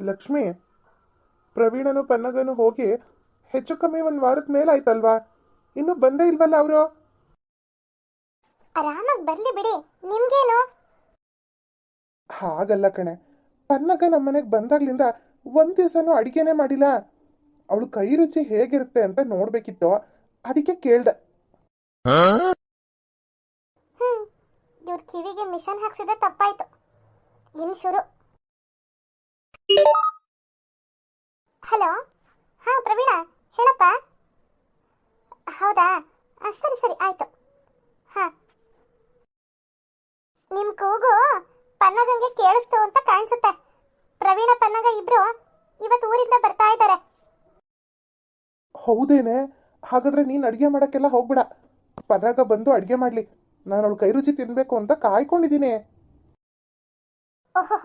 ಲಕ್ಷ್ಮಿ ಪ್ರವೀಣನು ಪನ್ನಗನು ಹೋಗಿ ಹೆಚ್ಚು ಕಮ್ಮಿ ಒಂದು ವಾರದ ಮೇಲಾಯ್ತಲ್ವಾ? ಇನ್ನೂ ಬಂದೇ ಇಲ್ವಲ್ಲ ಅವರು? ಆರಾಮಾಗಿ ಬರ್ಲಿ ಬಿಡಿ. ನಿಮ್ಗೇನು? ಹಾಗಲ್ಲ ಕಣೆ. ಪನ್ನಗ ನಮ್ಮ ಮನೆಗೆ ಬಂದಾಗ್ಲಿಂದ ಒಂದು ದಿವಸನೂ ಅಡಿಗೆನೇ ಮಾಡಿಲ್ಲ. ಅವಳು ಕೈ ರುಚಿ ಹೇಗಿರುತ್ತೆ ಅಂತ ನೋಡ್ಬೇಕಿತ್ತು. ಅದಕ್ಕೆ ಕೇಳ್ದೆ. ಇವ್ರ ಕಿವಿಗೆ ಮಿಷನ್ ಹಾಕ್ಸಿದ್ರೆ ತಪ್ಪಾಯ್ತು. ಇನ್ ಶುರು. ಹಲೋ? ಹಾ ಪ್ರವೀಣ ಹೇಳಪ್ಪ. ಹೌದಾ? ಸರಿ ಸರಿ ಆಯ್ತು. ಹಾ. ನಿಮ್ ಕೂಗು ಪನ್ನಗಂಗೆ ಕೇಳಿಸ್ತು ಅಂತ ಕಾಣಿಸುತ್ತೆ. ಪ್ರವೀಣ ಪನ್ನಗ ಇಬ್ರು ಇವತ್ತು ಊರಿಂದ ಬರ್ತಾ ಇದ್ದಾರೆ. ಹೌದೇನೆ? ಹಾಗಾದ್ರೆ ನೀನು ಅಡುಗೆ ಮಾಡೋಕ್ಕೆಲ್ಲ ಹೋಗ್ಬಿಡ. ಪನ್ನಗ ಬಂದು ಅಡುಗೆ ಮಾಡಲಿ. ನಾನು ಅವಳು ಕೈ ರುಚಿ ತಿನ್ಬೇಕು ಅಂತ ಕಾಯ್ಕೊಂಡಿದ್ದೀನಿ. ಓಹೋ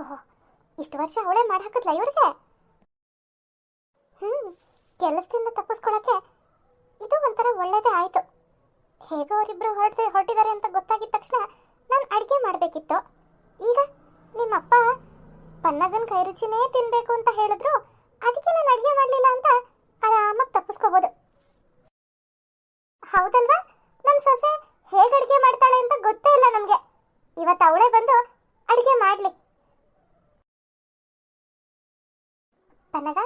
ಇಷ್ಟು ವರ್ಷ ಅವಳೇ ಮಾಡಿ ಹಾಕಿದ್ಲ ಇವ್ರಿಗೆ? ಹ್ಮ್, ಕೆಲಸದಿಂದ ತಪ್ಪಿಸ್ಕೊಳಕ್ಕೆ ಇದು ಒಂಥರ ಒಳ್ಳೇದೇ ಆಯ್ತು. ಹೇಗೋ ಅವರಿಬ್ರು ಹೊರಟೆ ಹೊರಟಿದ್ದಾರೆ ಅಂತ ಗೊತ್ತಾಗಿದ ತಕ್ಷಣ ನಾನು ಅಡಿಗೆ ಮಾಡಬೇಕಿತ್ತು. ಈಗ ನಿಮ್ಮಪ್ಪ ಪನ್ನಗನ್ ಕೈ ರುಚಿನೇ ತಿನ್ಬೇಕು ಅಂತ ಹೇಳಿದ್ರು, ಅದಕ್ಕೆ ನಾನು ಅಡಿಗೆ ಮಾಡಲಿಲ್ಲ ಅಂತ ಆರಾಮಾಗಿ ತಪ್ಪಿಸ್ಕೋಬೋದು. ಹೌದಲ್ವಾ ನಮ್ಮ ಸೊಸೆ ಹೇಗೆ ಅಡಿಗೆ ಮಾಡ್ತಾಳೆ ಅಂತ ಗೊತ್ತೇ ಇಲ್ಲ ನಮಗೆ ಇವತ್ತು ಅವಳೇ ಬಂದು ಅಡಿಗೆ ಮಾಡಲಿ ಪನ್ನಗ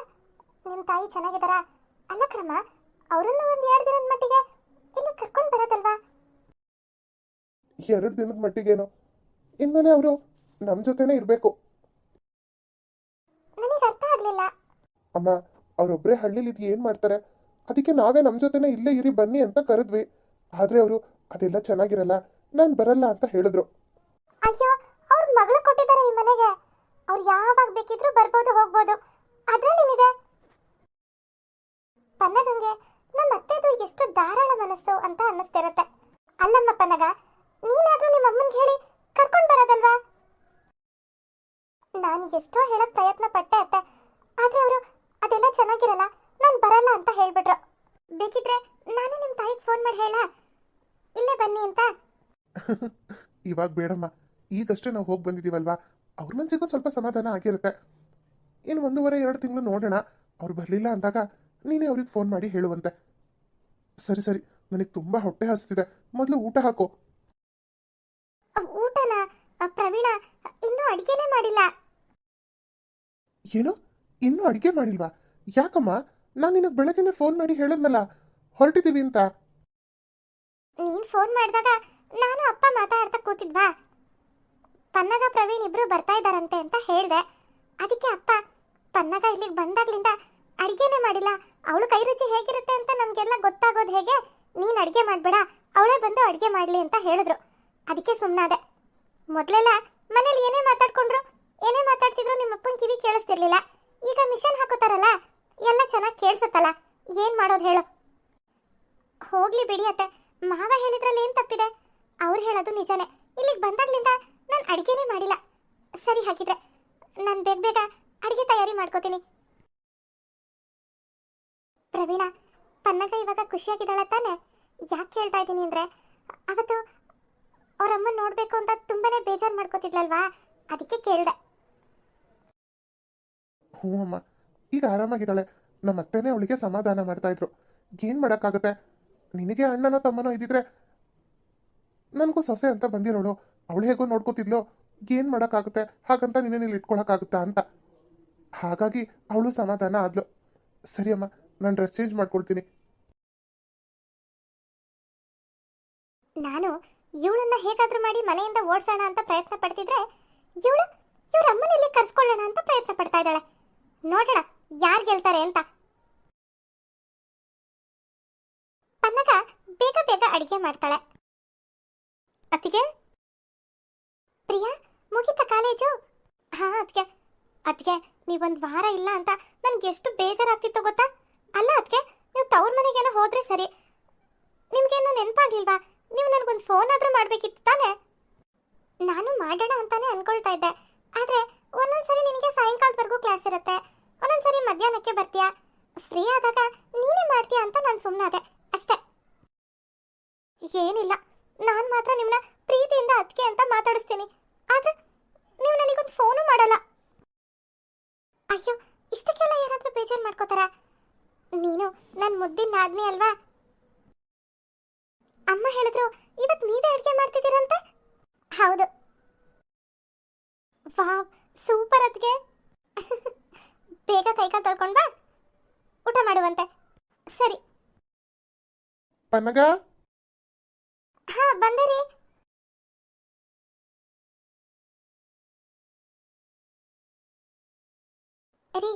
ನಿಮ್ಮ ತಾಯಿ ಚೆನ್ನಾಗಿದ್ದಾರಾ ಅಲ್ಲ ಕಣಮ್ಮ ಅವರನ್ನು ಒಂದು ಎರಡು ದಿನದ ಮಟ್ಟಿಗೆ ಇಲ್ಲಿ ಕರ್ಕೊಂಡು ಬರೋದಲ್ವಾ? ಎರಡು ದಿನದ ಮಟ್ಟಿಗೇನು. ಇನ್ಮೇಲೆ ಅವರು ನಮ್ಮ ಜೊತೆನೆ ಇರಬೇಕು. ನನಗೆ ಅರ್ಥ ಆಗಲಿಲ್ಲ. ಅಮ್ಮ ಅವರೊಬ್ಬರೇ ಹಳ್ಳಿಲಿ ಇದು ಏನು ಮಾಡ್ತಾರೆ? ಅದಕ್ಕೆ ನಾವೇ ನಮ್ಮ ಜೊತೆನೇ ಇಲ್ಲೇ ಇರಿ ಬನ್ನಿ ಅಂತ ಕರೆದ್ವಿ. ಆದರೆ ಅವರು ಅದೆಲ್ಲ ಚೆನ್ನಾಗಿರಲ್ಲ ನಾನು ಬರಲ್ಲ ಅಂತ ಹೇಳಿದ್ರು. ಅಯ್ಯೋ ಅವ್ರ ಮಗಳು ಕೊಟ್ಟಿದ್ದಾರೆ ಈ ಮನೆಗೆ. ಅವ್ರು ಯಾವಾಗ ಬೇಕಿದ್ರೂ ಬರ್ಬೋದು ಹೋಗ್ಬೋದು. ಅದ್ರಲ್ಲೇನಿದೆ ಪನ್ನಗಂಗೆ ನಮ್ಮ ಅತ್ತೆದು ಎಷ್ಟು ಧಾರಾಳ ಮನಸ್ಸು ಅಂತ ಅನ್ನಿಸ್ತಿರುತ್ತೆ. ಅಲ್ಲಮ್ಮ ಪನ್ನಗ ನೀನಾದ್ರೂ ನಿಮ್ಮ ಅಮ್ಮನ್ ಹೇಳಿ ಕರ್ಕೊಂಡು ಬರೋದಲ್ವಾ? ನಾನು ಎಷ್ಟೋ ಹೇಳಕ್ ಪ್ರಯತ್ನ ಪಟ್ಟೆ ಅತ್ತೆ. ಆದ್ರೆ ಅವರು, ಅದೆಲ್ಲ ಚೆನ್ನಾಗಿರಲ್ಲ, ನಾನು ಬರಲ್ಲ ಅಂತ ಹೇಳ್ಬಿಟ್ರು. ಬೇಕಿದ್ರೆ ನಾನೇ ನಿಮ್ಮ ತಾಯಿಗೆ ಫೋನ್ ಮಾಡಿ ಹೇಳ. ಇಲ್ಲೇ ಬನ್ನಿ ಅಂತ. ಇವಾಗ ಬೇಡಮ್ಮ. ಈಗಷ್ಟೇ ನಾವು ಹೋಗಿ ಬಂದಿದ್ದೀವಲ್ವಾ ಅವ್ರ ಮನ್ಸಿಗೂ ಸ್ವಲ್ಪ ಸಮಾಧಾನ ಆಗಿರುತ್ತೆ. ಇನ್ನು ಒಂದೂವರೆ, ಎರಡು ತಿಂಗಳು ನೋಡೋಣ. ಅವ್ರು ಬರಲಿಲ್ಲ ಅಂದಾಗ ನೀನೇ ಅವ್ರಿಗೆ ಫೋನ್ ಮಾಡಿ ಹೇಳುವಂತೆ. ಸರಿ ಸರಿ ನನಗೆ ತುಂಬಾ ಹೊಟ್ಟೆ ಹಸ್ತಿದೆ. ಮೊದಲು ಊಟ ಹಾಕೋ. ಊಟನ? ಪ್ರವೀಣ ಇನ್ನೂ ಅಡಿಗೆನೇ ಮಾಡಿಲ್ಲ. ಏನು? ಇನ್ನೂ ಅಡಿಗೆ ಮಾಡಿಲ್ವಾ? ಯಾಕಮ್ಮ? ನಾನು ನಿನಗೆ ಬೆಳಗ್ಗೆನೆ ಫೋನ್ ಮಾಡಿ ಹೇಳಿದ್ನಲ್ಲ ಹೊರಟಿದ್ದೀವಿ ಅಂತ. ನೀನ್ ಫೋನ್ ಮಾಡಿದಾಗ ನಾನು ಅಪ್ಪ ಮಾತಾಡ್ತಾ ಕೂತಿದ್ವಾ? ಪನ್ನಗ ಪ್ರವೀಣ್ ಇಬ್ರು ಬರ್ತಾ ಇದ್ದಾರಂತೆ ಅಂತ ಹೇಳ್ದೆ. ಅದಕ್ಕೆ ಅಪ್ಪ ಪನ್ನಗ ಇಲ್ಲಿಗೆ ಬಂದಾಗ್ಲಿಂದ ಅಡಿಗೆನೇ ಮಾಡಿಲ್ಲ. ಅವಳು ಕೈ ರುಚಿ ಹೇಗಿರುತ್ತೆ ಅಂತ ನಮಗೆಲ್ಲ ಗೊತ್ತಾಗೋದು ಹೇಗೆ? ನೀನ್ ಅಡಿಗೆ ಮಾಡಬೇಡ. ಅವಳೇ ಬಂದು ಅಡಿಗೆ ಮಾಡ್ಲಿ ಅಂತ ಹೇಳಿದ್ರು. ಅದಕ್ಕೆ ಸುಮ್ಮನಾದೆ ಮೊದಲೆಲ್ಲ ಮನೇಲಿ ಏನೇ ಮಾತಾಡ್ಕೊಂಡ್ರು, ಏನೇ ಮಾತಾಡ್ತಿದ್ರು ನಿಮ್ಮ ಅಪ್ಪನ ಕಿವಿ ಕೇಳಿಸ್ತಿರ್ಲಿಲ್ಲ. ಈಗ ಮಿಷನ್ ಹಾಕೋತಾರಲ್ಲ, ಎಲ್ಲ ಚೆನ್ನಾಗಿ ಕೇಳಿಸುತ್ತಲ್ಲ. ಏನು ಮಾಡೋದು ಹೇಳು. ಹೋಗ್ಲಿ ಬಿಡಿ ಅತ್ತೆ. ಮಾವ ಹೇಳಿದ್ರಲ್ಲಿ ಏನು ತಪ್ಪಿದೆ? ಅವ್ರು ಹೇಳೋದು ನಿಜಾನೇ. ಇಲ್ಲಿಗೆ ಬಂದಾಗ್ಲಿಂದ ನಾನು ಅಡಿಗೆನೇ ಮಾಡಿಲ್ಲ. ಸರಿ ಹಾಗಿದ್ರೆ, ನಾನು ಬೇಗ ಬೇಗ ಅಡಿಗೆ ತಯಾರಿ ಮಾಡ್ಕೋತೀನಿ. ಪ್ರವೀಣ ಪನ್ನಗ ಇವಾಗ ಖುಷಿಯಾಗಿದ್ದಾಳೆ ತಾನೆ? ಯಾಕೆ ಹೇಳ್ತಾ ಇದ್ದೀನಿ ಅಂದ್ರೆ, ಅವತ್ತು ಅವರಮ್ಮ ನೋಡ್ಬೇಕು ಅಂತ ತುಂಬಾನೇ ಬೇಜಾರು ಮಾಡ್ಕೋತಿದ್ಲಲ್ವಾ? ಅದಕ್ಕೆ ಕೇಳ್ದೆ. ಹ್ಞೂ ಅಮ್ಮ, ಈಗ ಆರಾಮಾಗಿದ್ದಾಳೆ. ನಮ್ಮ ಅತ್ತೆನೇ ಅವಳಿಗೆ ಸಮಾಧಾನ ಮಾಡ್ತಾ ಇದ್ರು. ಏನು ಮಾಡೋಕ್ಕಾಗುತ್ತೆ? ನಿನಗೆ ಅಣ್ಣನೋ ತಮ್ಮನೋ ಇದ್ದಿದ್ರೆ ನನಗೂ ಸೊಸೆ ಅಂತ ಬಂದಿರೋಳು. ಅವಳು ಹೇಗೋ ನೋಡ್ಕೋತಿದ್ಲು. ಏನು ಮಾಡೋಕ್ಕಾಗುತ್ತೆ? ಹಾಗಂತ ನಿನ್ನೆ ಇಲ್ಲಿ ಇಟ್ಕೊಳಕ್ಕಾಗುತ್ತಾ ಅಂತ. ಹಾಗಾಗಿ ಅವಳು ಸಮಾಧಾನ ಆದ್ಲು. ಸರಿ ಅಮ್ಮ ನಾನು ಡ್ರೆಸ್ ಚೇಂಜ್ ಮಾಡ್ಕೊಳ್ತೀನಿ ನಾನು ಇವಳನ್ನ ಹೇಗಾದ್ರೂ ಮಾಡಿ ಮನೆಯಿಂದ ಓಡಿಸೋಣ ಅಂತ ಪ್ರಯತ್ನ ಪಡ್ತಿದ್ರೆ ಇವಳು ಇವ್ರ ಅಮ್ಮನಲ್ಲಿ ಕರ್ಸ್ಕೊಳ್ಳೋಣ ಅಂತ ಪ್ರಯತ್ನ ಪಡ್ತಾ ಇದ್ದಾಳೆ. ನೋಡೋಣ ಯಾರು ಗೆಲ್ತಾರೆ ಅಂತ. ಪನ್ನಗ ಬೇಗ ಬೇಗ ಅಡಿಗೆ ಮಾಡ್ತಾಳೆ. ಅತ್ತಿಗೆ? ಪ್ರಿಯಾ, ಮುಗಿತ ಕಾಲೇಜು? ಹಾ ಅದ್ಕೆ ಅದ್ಕೆ ನೀವೊಂದು ವಾರ ಇಲ್ಲ ಅಂತ ನನ್ಗೆ ಎಷ್ಟು ಬೇಜಾರಾಗ್ತಿತ್ತು ಗೊತ್ತಾ? ಅಲ್ಲ ಅದಕ್ಕೆ ನೀವು ತವ್ರ ಮನೆಗೇನೋ ಹೋದ್ರೆ ಸರಿ. ನಿಮ್ಗೇನೋ ನೆನಪಾಗ್ಲಿಲ್ವಾ? ನೀವು ನನಗೊಂದು ಫೋನ್ ಆದರೂ ಮಾಡಬೇಕಿತ್ತು ತಾನೇ? ನಾನು ಮಾಡೋಣ ಅಂತಾನೆ ಅನ್ಕೊಳ್ತಾ ಇದ್ದೆ. ಆದರೆ, ಒಂದೊಂದ್ಸರಿ ನಿನಗೆ ಸಾಯಂಕಾಲದವರೆಗೂ ಕ್ಲಾಸ್ ಇರುತ್ತೆ. ಒಂದೊಂದ್ಸರಿ ಮಧ್ಯಾಹ್ನಕ್ಕೆ ಬರ್ತೀಯಾ? ಫ್ರೀ ಆದಾಗ ನೀನೇ ಮಾಡ್ತೀಯಾ ಅಂತ ನಾನು ಸುಮ್ಮನಾದೆ ಅಷ್ಟೇ. ಏನಿಲ್ಲ. ನಾನು ಮಾತ್ರ ನಿಮ್ಮನ್ನ ಪ್ರೀತಿಯಿಂದ ಅದಕ್ಕೆ ಅಂತ ಮಾತಾಡಿಸ್ತೀನಿ. ಆದರೆ, ನೀವು ನನಗೊಂದು ಫೋನು ಮಾಡಲ್ಲ. ಅಯ್ಯೋ ಬೇಜಾರು ಮಾಡ್ಕೋತಾರ? ನೀನು ನನ್ನ ಮುದ್ದಿನ ಆದ್ಮಿ ಅಲ್ವಾ? ಅಮ್ಮ ಹೇಳಿದ್ರು ಇವತ್ತು ನೀವೇ ಅಡುಗೆ ಮಾಡ್ತಿದ್ದೀರಂತೆ? ಹೌದು. ವಾವ್ ಸೂಪರ್ ಅದ್ಗೆ. ಬೇಗ ಕೈಕಾಲು ತೊಳ್ಕೊಂಡ್ ಬಾ. ಊಟ ಮಾಡುವಂತೆ. ಸರಿ. ಪನ್ನಗ ಹಾ ಬಂದೆ ರೀ. ರೀ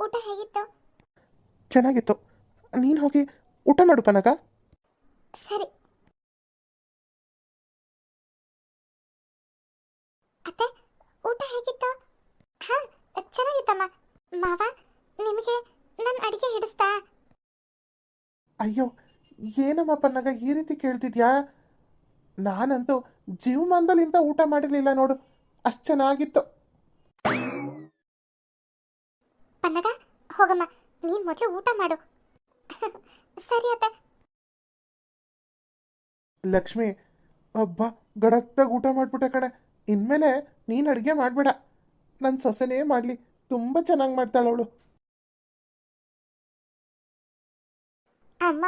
ಊಟ ಹೇಗಿತ್ತು? ಚೆನ್ನಾಗಿತ್ತು. ನೀನು ಹೋಗಿ ಊಟ ಮಾಡು ಪನ್ನಗ ಸರಿ. ಅತ್ತೆ ಊಟ ಹೇಗಿತ್ತು? ಹಾ ಚೆನ್ನಾಗಿತ್ತಮ್ಮ. ಮಾವ ನಿಮಗೆ ನನ್ನ ಅಡಿಗೆ ಹಿಡಿಸ್ತಾ? ಅಯ್ಯೋ ಏನಮ್ಮ ಪನ್ನಗ ಈ ರೀತಿ ಕೇಳ್ತಿದ್ಯಾ? ನಾನಂತೂ ಜೀವಮಾನದಲ್ಲಿಂದ ಊಟ ಮಾಡಿರ್ಲಿಲ್ಲ ನೋಡು. ಅಷ್ಟು ಚೆನ್ನಾಗಿತ್ತು. ಪನ್ನಗ ಹೋಗಮ್ಮ. ನೀನ್ ಮೊದಲು ಊಟ ಮಾಡು. ಸರಿ ಅತ್ತ. ಲಕ್ಷ್ಮಿ ಅಬ್ಬ ಗಡತ್ತಾಗ ಊಟ ಮಾಡ್ಬಿಟ್ಟೆ ಕಣೆ. ಇನ್ಮೇಲೆ ನೀನು ಅಡುಗೆ ಮಾಡಬೇಡ. ನನ್ನ ಸೊಸೆನೇ ಮಾಡಲಿ. ತುಂಬ ಚೆನ್ನಾಗಿ ಮಾಡ್ತಾಳ ಅವಳು ಅಮ್ಮ.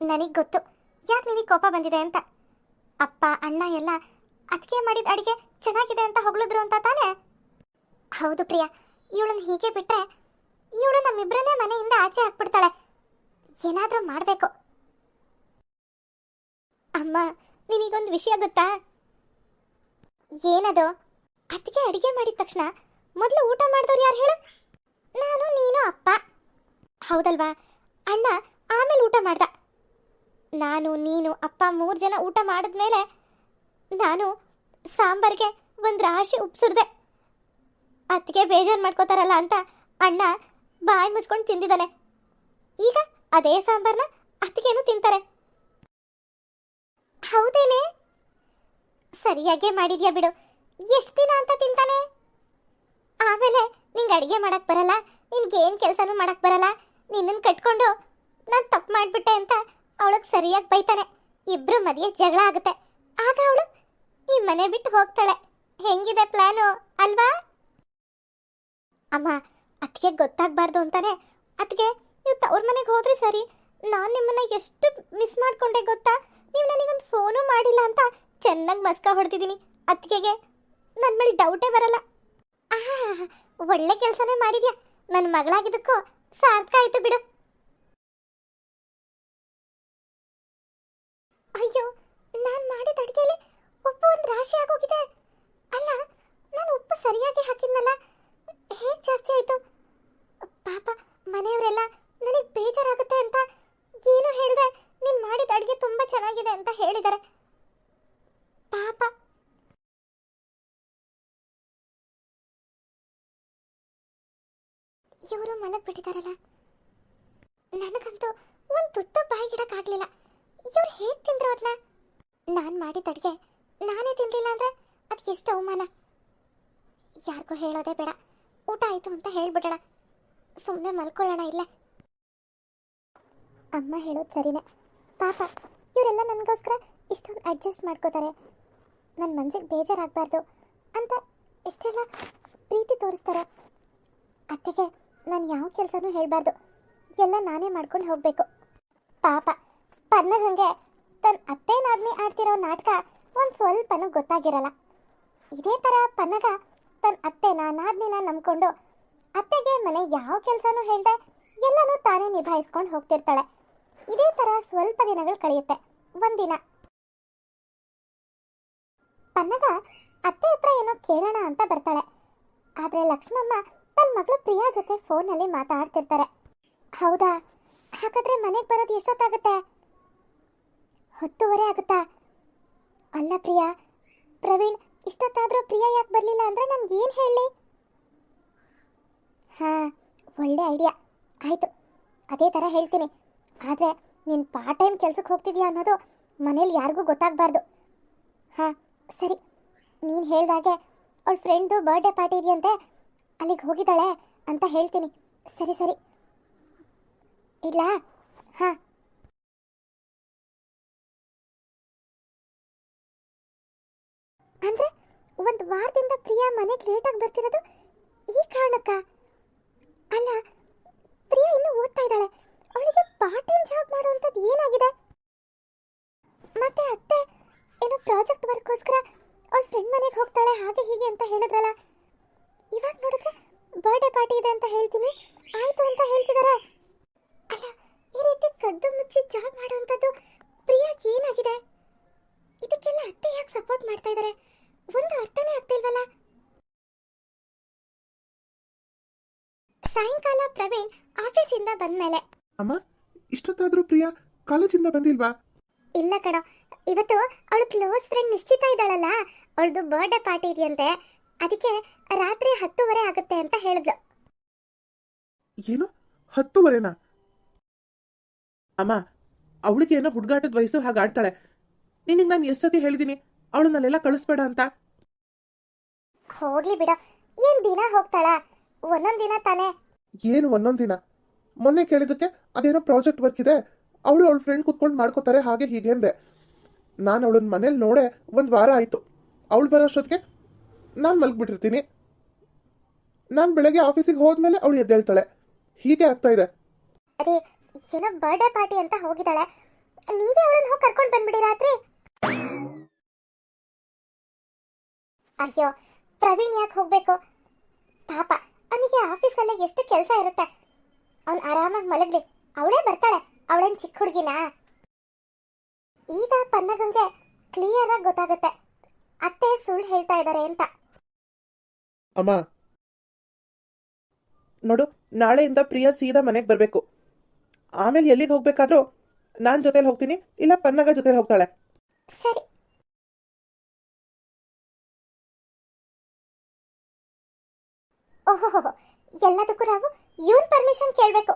ನನಗೆ ಗೊತ್ತು. ಯಾಕೆ ನಿನಗೆ ಕೋಪ ಬಂದಿದೆ ಅಂತ? ಅಪ್ಪ ಅಣ್ಣ ಎಲ್ಲ ಅದಕ್ಕೆ ಮಾಡಿದ ಅಡಿಗೆ ಚೆನ್ನಾಗಿದೆ ಅಂತ ಹೊಗಳಿದ್ರು ಅಂತ ತಾನೇ? ಹೌದು ಪ್ರಿಯಾ. ಇವಳನ್ನ ಹೀಗೆ ಬಿಟ್ರೆ ಇವಳು ನಮ್ಮಿಬ್ಬರನ್ನೇ ಮನೆಯಿಂದ ಆಚೆ ಹಾಕ್ಬಿಡ್ತಾಳೆ. ಏನಾದರೂ ಮಾಡಬೇಕು. ಅಮ್ಮ, ನಿನಗೊಂದು ವಿಷಯ ಗೊತ್ತಾ? ಏನದು? ಅದಕ್ಕೆ ಅಡಿಗೆ ಮಾಡಿದ ತಕ್ಷಣ ಮೊದಲು ಊಟ ಮಾಡಿದವ್ರು ಯಾರು ಹೇಳು? ನಾನು, ನೀನು, ಅಪ್ಪ. ಹೌದಲ್ವಾ? ಅಣ್ಣ ಆಮೇಲೆ ಊಟ ಮಾಡ್ದ. ನಾನು, ನೀನು, ಅಪ್ಪ ಮೂರು ಜನ ಊಟ ಮಾಡಿದ್ಮೇಲೆ ನಾನು ಸಾಂಬಾರ್ಗೆ ಒಂದು ರಾಶಿ ಉಪ್ಸಿರ್ದೆ ಅದಕ್ಕೆ ಬೇಜಾರು ಮಾಡ್ಕೋತಾರಲ್ಲ ಅಂತ ಅಣ್ಣ ಬಾಯಿ ಮುಚ್ಕೊಂಡು ತಿಂದಿದ್ದಾನೆ. ಈಗ ಅದೇ ಸಾಂಬಾರ್ನ ಅತ್ತಿಗೆನೂ ತಿಂತಾರೆ. ಹೌದೇನೆ? ಸರಿಯಾಗೇ ಮಾಡಿದ್ಯಾ ಬಿಡು. ಎಷ್ಟು ದಿನ ಅಂತ ತಿಂತಾನೆ? ಆಮೇಲೆ ನಿಂಗೆ ಅಡುಗೆ ಮಾಡಕ್ ಬರಲ್ಲ, ನಿನ್ಗೇನು ಕೆಲಸನೂ ಮಾಡಕ್ ಬರಲ್ಲ ನಿನ್ನನ್ನು ಕಟ್ಕೊಂಡು ನಾನು ತಪ್ಪು ಮಾಡಿಬಿಟ್ಟೆ ಅಂತ ಅವಳಿಗೆ ಸರಿಯಾಗಿ ಬೈತಾನೆ. ಇಬ್ರು ಮದುವೆ ಜಗಳ ಆಗುತ್ತೆ. ಆಗ ಅವಳು ಈ ಮನೆ ಬಿಟ್ಟು ಹೋಗ್ತಾಳೆ. ಹೆಂಗಿದೆ ಪ್ಲ್ಯಾನು ಅಲ್ವಾ? ಅಮ್ಮ ಅದಕ್ಕೆ ಗೊತ್ತಾಗಬಾರ್ದು ಅಂತಾನೆ. ಅದಕ್ಕೆ ನೀವು ತವ್ರ ಮನೆಗೆ ಹೋದ್ರೆ ಸರಿ. ನಾನು ನಿಮ್ಮನ್ನ ಎಷ್ಟು ಮಿಸ್ ಮಾಡ್ಕೊಂಡೆ ಗೊತ್ತಾ? ನೀವು ನನಗೊಂದು ಫೋನು ಮಾಡಿಲ್ಲ ಅಂತ ಚೆನ್ನಾಗಿ ಮಸ್ಕ ಹೊಡೆದಿದ್ದೀನಿ ಅತ್ತಿಗೆಗೆ ನನ್ನ ಮೇಲೆ ಡೌಟೇ ಬರಲ್ಲ. ಒಳ್ಳೆ ಕೆಲಸನೇ ಮಾಡಿದ್ಯಾ? ನನ್ನ ಮಗಳಾಗಿದ್ದಕ್ಕೂ ಸಾರ್ಥಕ ಆಯ್ತು ಬಿಡು. ಅಯ್ಯೋ, ನಾನು ಮಾಡಿದ ಅಡುಗೆಯಲ್ಲಿ ಉಪ್ಪು ಒಂದು ರಾಶಿ ಆಗೋಗಿದೆ. ಅಲ್ಲ, ನಾನು ಉಪ್ಪು ಸರಿಯಾಗಿ ಹಾಕಿದ್ನಲ್ಲ. ಹೇಗೆ ಜಾಸ್ತಿ ಆಯ್ತು? ಪಾಪ, ಮನೆಯವರೆಲ್ಲ ನನಗೆ ಬೇಜಾರಾಗುತ್ತೆ ಅಂತ ಏನು ಹೇಳಿದೆ ನೀನು ಮಾಡಿದ ಅಡುಗೆ ತುಂಬ ಚೆನ್ನಾಗಿದೆ ಅಂತ ಹೇಳಿದಾರೆ ಪಾಪ. ಇವರು ಮಲಗ್ಬಿಟ್ಟಿದಾರಲ್ಲ ನನಗಂತೂ ಒಂದು ತುತ್ತು ಬಾಯಿಗಿಡಕ್ಕಾಗಲಿಲ್ಲ ಇವ್ರು ಹೇಗೆ ತಿಂದ್ರು ಅದನ್ನ ನಾನು ಮಾಡಿದ ಅಡುಗೆ ನಾನೇ ತಿನ್ನಲಿಲ್ಲ ಅಂದರೆ ಅದು ಎಷ್ಟು ಅವಮಾನ. ಯಾರಿಗೂ ಹೇಳೋದೇ ಬೇಡ. ಊಟ ಆಯಿತು ಅಂತ ಹೇಳ್ಬಿಡೋಣ. ಸುಮ್ಮನೆ ಮಲ್ಕೊಳ್ಳೋಣ ಇಲ್ಲ. ಅಮ್ಮ ಹೇಳೋದು ಸರಿನೇ. ಪಾಪ, ಇವರೆಲ್ಲ ನನಗೋಸ್ಕರ ಇಷ್ಟೊಂದು ಅಡ್ಜಸ್ಟ್ ಮಾಡ್ಕೋತಾರೆ. ನನ್ನ ಮನಸ್ಸಿಗೆ ಬೇಜಾರಾಗಬಾರ್ದು ಅಂತ ಇಷ್ಟೆಲ್ಲ ಪ್ರೀತಿ ತೋರಿಸ್ತಾರೆ. ಅತ್ತೆಗೆ ನಾನು ಯಾವ ಕೆಲಸನೂ ಹೇಳಬಾರ್ದು. ಎಲ್ಲ ನಾನೇ ಮಾಡ್ಕೊಂಡು ಹೋಗಬೇಕು. ಪಾಪ ಪನ್ನಗಂಗೆ ತನ್ನ ಅತ್ತೆನಾದ್ಮೇ ಆಡ್ತಿರೋ ನಾಟಕ ಒಂದು ಸ್ವಲ್ಪನೂ ಗೊತ್ತಾಗಿರಲ್ಲ. ಇದೇ ಥರ ಪನ್ನಗ ತನ್ನ ಅತ್ತೆನ ನಾದ್ನಿನ ನಂಬ್ಕೊಂಡು ಅತ್ತೆಗೆ ಮನೆ ಯಾವ ಕೆಲಸನೂ ಹೇಳ್ದೆ ಎಲ್ಲನೂ ತಾನೇ ನಿಭಾಯಿಸ್ಕೊಂಡು ಹೋಗ್ತಿರ್ತಾಳೆ. ಇದೇ ಥರ ಸ್ವಲ್ಪ ದಿನಗಳು ಕಳೆಯುತ್ತೆ. ಒಂದಿನ. ಪನ್ನಗ ಅತ್ತೆ ಹತ್ರ ಏನೋ ಕೇಳೋಣ ಅಂತ ಬರ್ತಾಳೆ. ಆದರೆ ಲಕ್ಷ್ಮಮ್ಮ ತನ್ನ ಮಗಳು ಪ್ರಿಯಾ ಜೊತೆ ಫೋನಲ್ಲಿ ಮಾತಾಡ್ತಿರ್ತಾರೆ. ಹೌದಾ? ಹಾಗಾದ್ರೆ ಮನೆಗೆ ಬರೋದು ಎಷ್ಟೊತ್ತಾಗುತ್ತೆ? ಹತ್ತುವರೆ ಆಗುತ್ತಾ? ಅಲ್ಲ ಪ್ರಿಯಾ, ಪ್ರವೀಣ್ ಇಷ್ಟೊತ್ತಾದರೂ ಪ್ರಿಯಾ ಯಾಕೆ ಬರಲಿಲ್ಲ ಅಂದರೆ ನಮ್ಗೆ ಏನು ಹೇಳಿ? ಹಾಂ, ಒಳ್ಳೆ ಐಡಿಯಾ ಆಯಿತು, ಅದೇ ಥರ ಹೇಳ್ತೀನಿ. ಆದರೆ ನೀನು ಪಾರ್ಟ್ ಟೈಮ್ ಕೆಲ್ಸಕ್ಕೆ ಹೋಗ್ತಿದ್ಯಾ ಅನ್ನೋದು ಮನೇಲಿ ಯಾರಿಗೂ ಗೊತ್ತಾಗಬಾರ್ದು. ಹಾಂ, ಸರಿ. ನೀನು ಹೇಳ್ದಾಗೆ ಅವಳ ಫ್ರೆಂಡ್ದು ಬರ್ಡೇ ಪಾರ್ಟಿ ಇದೆಯಂತೆ, ಅಲ್ಲಿಗೆ ಹೋಗಿದ್ದಾಳೆ ಅಂತ ಹೇಳ್ತೀನಿ. ಸರಿ ಸರಿ. ಇಲ್ಲ ಹಾಂ. ವಾರದಿಂದ ಪ್ರಿಯಾ ಮನೆಗೆ ಲೇಟಾಗಿ ಬರ್ತಿರೋದು ಈ ಕಾರಣಕ್ಕ? ಅಲ್ಲ, ಪ್ರಿಯಾ ಇನ್ನು ಓದ್ತಾ ಇದ್ದಾಳೆ. ಅವಳಿಗೆ ಪಾರ್ಟ್ ಟೈಮ್ ಜಾಬ್ ಮಾಡುವಂಥದ್ದು ಏನಾಗಿದೆ? ಮತ್ತೆ ಅತ್ತೆ, ಏನೋ ಪ್ರಾಜೆಕ್ಟ್ ವರ್ಕ್ಗೋಸ್ಕರ ಅವಳ ಫ್ರೆಂಡ್ ಮನೆಗೆ ಹೋಗ್ತಾಳೆ, ಹಾಗೆ ಹೀಗೆ ಅಂತ ಹೇಳಿದ್ರಲ್ಲ. ಇವಾಗ ನೋಡಿದ್ರೆ ಬರ್ಡೇ ಪಾರ್ಟಿ ಇದೆ ಅಂತ ಹೇಳ್ತೀನಿ. ಆಯ್ತು ಅಂತ ಹೇಳ್ತಿದಾರೆ. ಅಲ್ಲ, ಈ ರೀತಿ ಕದ್ದು ಮುಚ್ಚಿ ಜಾಬ್ ಮಾಡುವಂಥದ್ದು ಪ್ರಿಯಾಗೆ ಏನಾಗಿದೆ? ಇದಕ್ಕೆಲ್ಲ ಅತ್ತೆ ಯಾಕೆ ಸಪೋರ್ಟ್ ಮಾಡ್ತಾ ಇದ್ದಾರೆ ಒಂದು ಅರ್ಥನೇ ಆಗ್ತಿಲ್ವಲ್ಲ? ಸಾಯಂಕಾಲ ಪ್ರವೀಣ್ ಆಫೀಸಿಂದ ಬಂದ್ಮೇಲೆ. ಅಮ್ಮ ಇಷ್ಟೊತ್ತಾದ್ರೂ ಪ್ರಿಯಾ ಕಾಲೇಜಿಂದ ಬಂದಿಲ್ವಾ? ಇಲ್ಲ ಕಣ ಇವತ್ತು ಅವಳು ಕ್ಲೋಸ್ ಫ್ರೆಂಡ್ ನಿಶ್ಚಿತ ಇದ್ದಾಳಲ್ಲ ಅವಳದು ಬರ್ಡೇ ಪಾರ್ಟಿ ಇದೆಯಂತೆ ಅದಕ್ಕೆ ರಾತ್ರಿ ಹತ್ತುವರೆ ಆಗುತ್ತೆ ಅಂತ ಹೇಳಿದ್ಲು. ಏನು? ಹತ್ತುವರೆನಾ? ಅಮ್ಮ ಅವಳಿಗೆ ಏನೋ ಹುಡುಗಾಟದ ವಯಸ್ಸು ಹಾಗೆ ಆಡ್ತಾಳೆ ನಿನಗೆ ನಾನು ಎಷ್ಟು ಸತಿ ಹೇಳಿದ್ದೀನಿ ಅವಳನ್ನೆಲ್ಲ ಕಳಿಸ್ಬೇಡ ಅಂತ. ಹೋಗ್ಲಿ ಬಿಡ. ಏನ್ ದಿನ ಹೋಗ್ತಾಳ? ಒಂದೊಂದ್ ದಿನ ತಾನೇ. ಏನು ಒಂದೊಂದು ದಿನ? ಮೊನ್ನೆ ಕೇಳಿದಕ್ಕೆ ಅದೇನೋ ಪ್ರಾಜೆಕ್ಟ್ ವರ್ಕ್ ಇದೆ. ಅವಳು ಅವಳ ಫ್ರೆಂಡ್ ಕುತ್ಕೊಂಡು ಮಾಡ್ಕೋತಾರೆ ಹಾಗೆ ಹೀಗೆ ಅಂದೆ. ನಾನು ಅವಳನ್ನ ಮನೇಲಿ ನೋಡೇ ಒಂದು ವಾರ ಆಯಿತು. ಅವಳು ಬರೋಷ್ಟೊತ್ತಿಗೆ ನಾನು ಮಲಗ್ಬಿಟ್ಟಿರ್ತೀನಿ. ನಾನು ಬೆಳಗ್ಗೆ ಆಫೀಸಿಗೆ ಹೋದ್ಮೇಲೆ ಅವಳು ಎದ್ದೇಳ್ತಾಳೆ ಹೀಗೆ ಆಗ್ತಾ ಇದೆ. ಅದೇ ಏನೋ ಬರ್ಡೇ ಪಾರ್ಟಿ ಅಂತ ಹೋಗಿದ್ದಾಳೆ. ನೀವೇ ಅವಳನ್ನ ಹೋಗಿ ಕರ್ಕೊಂಡು ಬಂದ್ಬಿಡಿ ರಾತ್ರಿ. ಅಯ್ಯೋ ಪ್ರವೀಣ್ ಯಾಕೆ ಹೋಗ್ಬೇಕು? ಪಾಪ ಅವನಿಗೆ ಆಫೀಸಲ್ಲೇ ಎಷ್ಟು ಕೆಲಸ ಇರುತ್ತೆ. ಅವನು ಆರಾಮಾಗಿ ಮಲಗ್ಲಿ. ಅವಳೇ ಬರ್ತಾಳೆ ಅವಳೇನ್ ಚಿಕ್ಕ ಹುಡುಗಿನಾ? ಈಗ ಪನ್ನಗಂಗೆ ಕ್ಲಿಯರ್ ಆಗಿ ಗೊತ್ತಾಗುತ್ತೆ. ಅತ್ತೆ ಸುಳ್ಳು ಹೇಳ್ತಾ ಇದ್ದಾರೆ ಅಂತ. ಅಮ್ಮ. ನೋಡು ನಾಳೆಯಿಂದ ಪ್ರಿಯಾ ಸೀದಾ ಮನೆಗೆ ಬರಬೇಕು. ಆಮೇಲೆ ಎಲ್ಲಿಗೆ ಹೋಗ್ಬೇಕಾದ್ರೂ ನಾನು ಜೊತೆಲಿ ಹೋಗ್ತೀನಿ ಇಲ್ಲ ಪನ್ನಗ ಜೊತೆಲಿ ಹೋಗ್ತಾಳೆ. ಸರಿ. ಓಹೋ ಎಲ್ಲದಕ್ಕೂ ನಾವು ಇವನ್ ಪರ್ಮಿಷನ್ ಕೇಳಬೇಕು.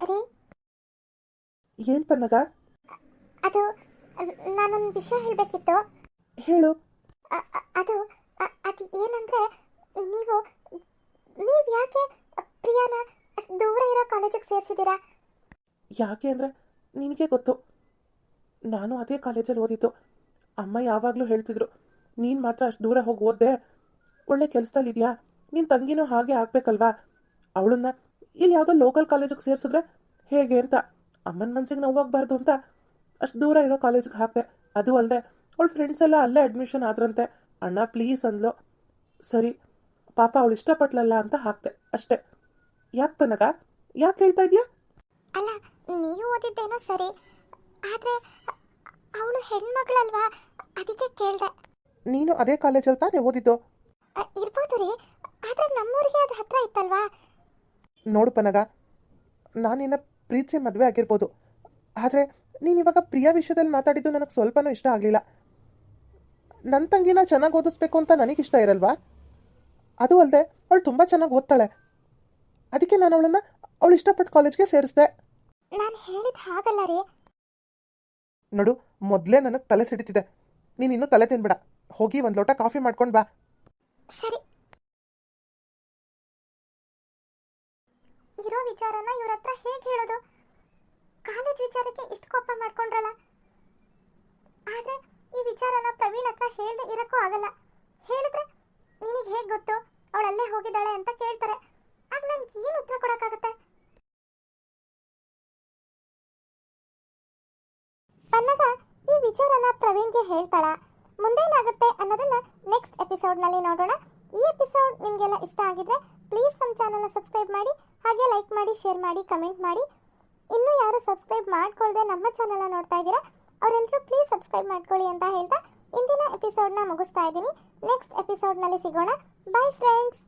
ಅರೆ. ಏನ್ ಪನ್ನಗ ಅದು ನಾನೊಂದು ವಿಷಯ ಹೇಳಬೇಕಿತ್ತು. ಹೇಳು. ಅದು ಅ- ಅದು ಏನಂದ್ರೆ ನೀವು ನೀವು ಯಾಕೆ ಪ್ರಿಯಾನ ಅಷ್ಟು ದೂರ ಇರೋ ಕಾಲೇಜಿಗೆ ಸೇರಿಸಿದ್ದೀರಾ? ಯಾಕೆ ಅಂದ್ರೆ ನಿನಗೆ ಗೊತ್ತು. ನಾನು ಅದೇ ಕಾಲೇಜಲ್ಲಿ ಓದಿದ್ದು. ಅಮ್ಮ ಯಾವಾಗಲೂ ಹೇಳ್ತಿದ್ರು ನೀನು ಮಾತ್ರ ಅಷ್ಟು ದೂರ ಹೋಗಿ ಓದ್ದೆ. ಒಳ್ಳೆ ಕೆಲಸದಲ್ಲಿ ಇದೆಯಾ? ನಿನ್ನ ತಂಗಿನೂ ಹಾಗೆ ಆಗ್ಬೇಕಲ್ವಾ? ಅವಳನ್ನ ಇಲ್ಲಿ ಯಾವುದೋ ಲೋಕಲ್ ಕಾಲೇಜಿಗೆ ಸೇರಿಸಿದ್ರೆ ಹೇಗೆ ಅಂತ? ಅಮ್ಮನ ಮನ್ಸಿಗೆ ನೋವಾಗಬಾರ್ದು ಅಂತ. ಅಷ್ಟು ದೂರ ಇರೋ ಕಾಲೇಜಿಗೆ ಹಾಕ್ದೆ. ಅದು ಅಲ್ಲದೆ ಅವಳ ಫ್ರೆಂಡ್ಸ್ ಎಲ್ಲ ಅಲ್ಲೇ ಅಡ್ಮಿಷನ್ ಆದ್ರಂತೆ. ಅಣ್ಣ ಪ್ಲೀಸ್ ಅಂದ್ಲು. ಸರಿ ಪಾಪ ಅವಳು ಇಷ್ಟಪಟ್ಲಲ್ಲ ಅಂತ ಹಾಕ್ದೆ ಅಷ್ಟೇ. ಯಾಕೆ ಪನಗ? ಯಾಕೆ ಹೇಳ್ತಾ ಇದೆಯಾ? ಅಲ್ಲ ನೀವು ಓದಿದ್ದೇನೋ ಸರಿ. ಆದ್ರೆ ಅವಳು ಹೆಣ್ಮಗಳಲ್ವಾ? ಅದಕ್ಕೆ ಕೇಳ್ದೆ. ನೀನು ಅದೇ ಕಾಲೇಜಲ್ಲಿ ತಾನೇ ಓದಿದ್ದು? ಇರ್ಬೋದು ರೀ. ಆದ್ರೆ ನಮ್ಮೂರಿಗೆ ಅದು ಹತ್ರ ಇತ್ತಲ್ವಾ? ನೋಡು ಪನಗ ನಾನಿನ್ನ ಪ್ರೀತಿಸಿ ಮದುವೆ ಆಗಿರ್ಬೋದು. ಆದರೆ ನೀನು ಇವಾಗ ಪ್ರಿಯಾ ವಿಷಯದಲ್ಲಿ ಮಾತಾಡಿದ್ದು ನನಗೆ ಸ್ವಲ್ಪನೂ ಇಷ್ಟ ಆಗಲಿಲ್ಲ. ನನ್ನ ತಂಗಿನ ಚೆನ್ನಾಗಿ ಓದಿಸ್ಬೇಕು ಅಂತ ನನಗಿಷ್ಟ ಇರಲ್ವಾ? ಅದು ಅಲ್ಲದೆ ಅವಳು ತುಂಬ ಚೆನ್ನಾಗಿ ಓದ್ತಾಳೆ. ಅದಕ್ಕೆ ನಾನು ಅವಳನ್ನ ಅವಳು ಇಷ್ಟಪಟ್ಟು ಕಾಲೇಜ್ಗೆ ಸೇರಿಸ್ದೆ. ನಾನು ಹೇಳಿದ ಹಾಗಲ್ಲ ರೀ. ನೋಡು ಮೊದಲೇ ನನಗೆ ತಲೆ ಸಿಡಿತಿದೆ. ನೀನು ಇನ್ನೂ ತಲೆ ತಿನ್ಬೇಡ. ಹೋಗಿ ಒಂದು ಲೋಟ ಕಾಫಿ ಮಾಡ್ಕೊಂಡು ಬಾ. ಸರಿ. ಇರೋ ವಿಚಾರನ ಇವ್ರ ಹತ್ರ ಹೇಗೆ ಹೇಳೋದು? ಕಾಲೇಜ್ ವಿಚಾರಕ್ಕೆ ಇಷ್ಟು ಕೋಪ ಮಾಡ್ಕೊಂಡ್ರಲ್ಲ. ಆದ್ರೆ ಈ ವಿಚಾರನ ಪ್ರವೀಣ್ ಹತ್ರ ಹೇಳ್ದೆ ಇರಕ್ಕೂ ಆಗಲ್ಲ. ಹೇಳಿದ್ರೆ ನಿನಗೆ ಹೇಗೆ ಗೊತ್ತು? ಅವಳಲ್ಲೇ ಹೋಗಿದ್ದಾಳೆ ಅಂತ ಕೇಳ್ತಾರೆ. ಆಗ ನನ್ಗೆ ಏನು ಉತ್ತರ ಕೊಡಕ್ಕಾಗತ್ತೆ? ಅನ್ನದ ಈ ವಿಚಾರನ ಪ್ರವೀಣ್ಗೆ ಹೇಳ್ತಾಳ. ಮುಂದೇನಾಗುತ್ತೆ ಅನ್ನೋದನ್ನ ನೆಕ್ಸ್ಟ್ ಎಪಿಸೋಡ್ನಲ್ಲಿ ನೋಡೋಣ. ಈ ಎಪಿಸೋಡ್ ನಿಮಗೆಲ್ಲ ಇಷ್ಟ ಆಗಿದ್ರೆ ಪ್ಲೀಸ್ ನಮ್ಮ ಚಾನಲ್ನ ಸಬ್ಸ್ಕ್ರೈಬ್ ಮಾಡಿ, ಹಾಗೆ ಲೈಕ್ ಮಾಡಿ ಶೇರ್ ಮಾಡಿ ಕಮೆಂಟ್ ಮಾಡಿ. ಇನ್ನೂ ಯಾರು ಸಬ್ಸ್ಕ್ರೈಬ್ ಮಾಡ್ಕೊಳ್ಳದೆ ನಮ್ಮ ಚಾನಲ್ನ ನೋಡ್ತಾ ಇದ್ದೀರಾ ಅವರೆಲ್ಲರೂ ಪ್ಲೀಸ್ ಸಬ್ಸ್ಕ್ರೈಬ್ ಮಾಡ್ಕೊಳ್ಳಿ ಅಂತ ಹೇಳ್ತಾ ಇಂದಿನ ಎಪಿಸೋಡ್ನ ಮುಗಿಸ್ತಾ ಇದ್ದೀನಿ. ನೆಕ್ಸ್ಟ್ ಎಪಿಸೋಡ್ನಲ್ಲಿ ಸಿಗೋಣ. Bye friends